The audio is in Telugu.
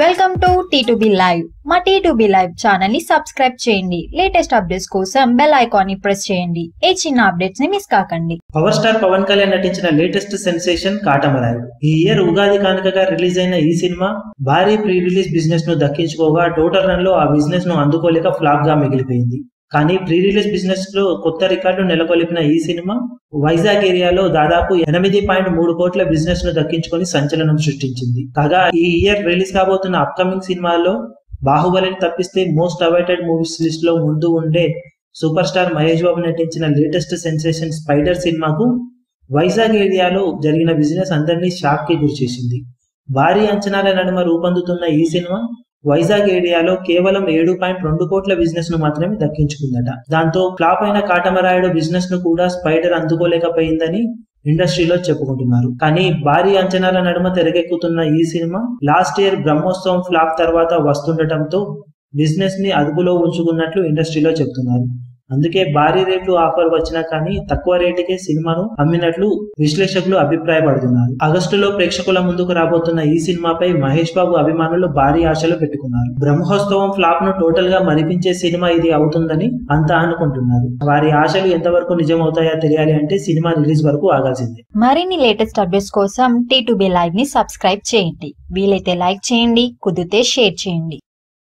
Welcome to T two B live మా టీ టు బి లైవ్ ఛానల్ని సబ్స్క్రైబ్ చేయండి. లేటెస్ట్ అప్డేట్స్ కోసం బెల్ ఐకాన్ని ప్రెస్ చేయండి. ఏ చిన్న అప్డేట్స్ని మిస్ కాకండి. పవర్ స్టార్ పవన్ కళ్యాణ్ నటించిన లేటెస్ట్ సెన్సేషన్ కాటమరాయ్ ఈ ఇయర్ ఉగాది కానుకగా రిలీజ్ అయిన ఈ సినిమా భారీ ప్రీ రిలీజ్ బిజినెస్ను దక్కించుకోగా టోటల్ రన్లో ఆ బిజినెస్ను అందుకోలేక ఫ్లాప్గా మిగిలిపోయింది. కానీ ప్రీ రిలీజ్ బిజినెస్లో కొత్త రికార్డు నెలకొల్పిన ఈ సినిమా వైజాగ్ ఏరియాలో దాదాపు ఎనిమిది పాయింట్ మూడు కోట్ల బిజినెస్ను దక్కించుకొని సంచలనం సృష్టించింది. కాగా ఈ ఇయర్ రిలీజ్ కాబోతున్న అప్కమింగ్ సినిమాల్లో బాహుబలిని తప్పిస్తే మోస్ట్ అవైటెడ్ మూవీస్ లిస్ట్లో ముందు ఉండే సూపర్ స్టార్ మహేష్ బాబు నటించిన లేటెస్ట్ సెన్సేషన్ స్పైడర్ సినిమాకు వైజాగ్ ఏరియాలో జరిగిన బిజినెస్ అందరినీ షాక్కి గురిచేసింది. భారీ అంచనాల నడుమ రూపొందుతున్న ఈ సినిమా వైజాగ్ ఏరియాలో కేవలం ఏడు పాయింట్ రెండు కోట్ల బిజినెస్ను మాత్రమే దక్కించుకుందట. దాంతో ఫ్లాప్ అయిన కాటమరాయుడు బిజినెస్ను కూడా స్పైడర్ అందుకోలేకపోయిందని ఇండస్ట్రీలో చెప్పుకుంటున్నారు. కానీ భారీ అంచనాల నడుమ తెరకెక్కుతున్న ఈ cinema last year Brahmotsavam flop తర్వాత వస్తుండటంతో బిజినెస్ని అదుపులో ఉంచుకున్నట్లు ఇండస్ట్రీలో చెప్తున్నారు. అందుకే భారీ రేట్లు ఆఫర్ వచ్చినా కానీ తక్కువ రేటుకే సినిమాను అమ్మినట్లు విశ్లేషకులు అభిప్రాయపడుతున్నారు. ఆగస్టులో ప్రేక్షకుల ముందుకు రాబోతున్న ఈ సినిమాపై మహేష్ బాబు అభిమానులు భారీ ఆశలు పెట్టుకున్నారు. బ్రహ్మోత్సవం ఫ్లాప్ను టోటల్గా మరిపించే సినిమా ఇది అవుతుందని అంతా అనుకుంటున్నారు. వారి ఆశలు ఎంతవరకు నిజమవుతాయో తెలియాలి అంటే సినిమా రిలీజ్ వరకు ఆగాల్సిందే. మరిన్ని లేటెస్ట్ అప్డేట్స్ కోసం టీ టు బి లైవ్ని సబ్స్క్రైబ్ చేయండి. వీలైతే లైక్ చేయండి కుదిరితే షేర్ చేయండి.